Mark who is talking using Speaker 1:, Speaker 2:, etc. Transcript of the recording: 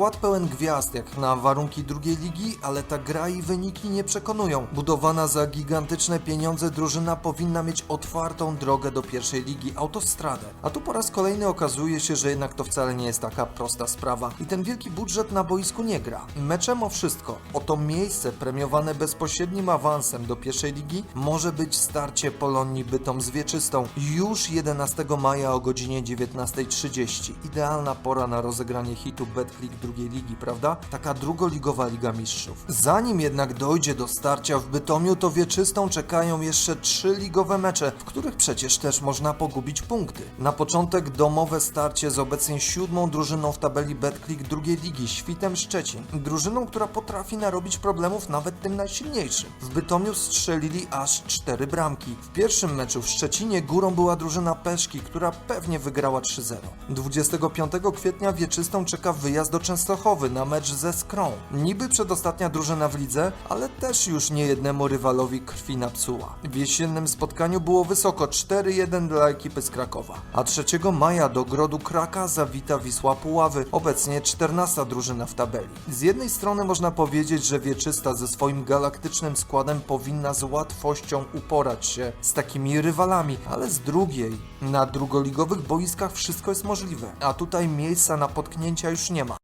Speaker 1: skład pełen gwiazd jak na warunki drugiej ligi, ale ta gra i wyniki nie przekonują. Budowana za gigantyczne pieniądze drużyna powinna mieć otwartą drogę do pierwszej ligi, autostradę. A tu po raz kolejny okazuje się, że jednak to wcale nie jest taka prosta sprawa i ten wielki budżet na boisku nie gra. Meczem o wszystko. Oto miejsce premiowane bezpośrednim awansem do pierwszej ligi może być starcie Polonii Bytom z Wieczystą już 11 maja o godzinie 19.30. Idealna pora na rozegranie hitu Betclick drugiej ligi, prawda? Taka drugoligowa Liga Mistrzów. Zanim jednak dojdzie do starcia w Bytomiu, to Wieczystą czekają jeszcze trzy ligowe mecze, w których przecież też można pogubić punkty. Na początek domowe starcie z obecnie siódmą drużyną w tabeli Betclick drugiej ligi, Świtem Szczecin. Drużyną, która potrafi narobić problemów nawet tym najsilniejszym. W Bytomiu strzelili aż cztery bramki. W pierwszym meczu w Szczecinie górą była drużyna Peszki, która pewnie wygrała 3-0. 25 kwietnia Wieczystą czeka wyjazd do Częstochowy na mecz ze Skrą. Niby przedostatnia drużyna w lidze, ale też już nie jednemu rywalowi krwi napsuła. W jesiennym spotkaniu było wysoko 4-1 dla ekipy z Krakowa. A 3 maja do Grodu Kraka zawita Wisła Puławy, obecnie 14 drużyna w tabeli. Z jednej strony można powiedzieć, że Wieczysta ze swoim galaktycznym składem powinna z łatwością uporać się z takimi rywalami, ale z drugiej, na drugoligowych boiskach wszystko jest możliwe, a tutaj miejsca na potknięcia już nie ma.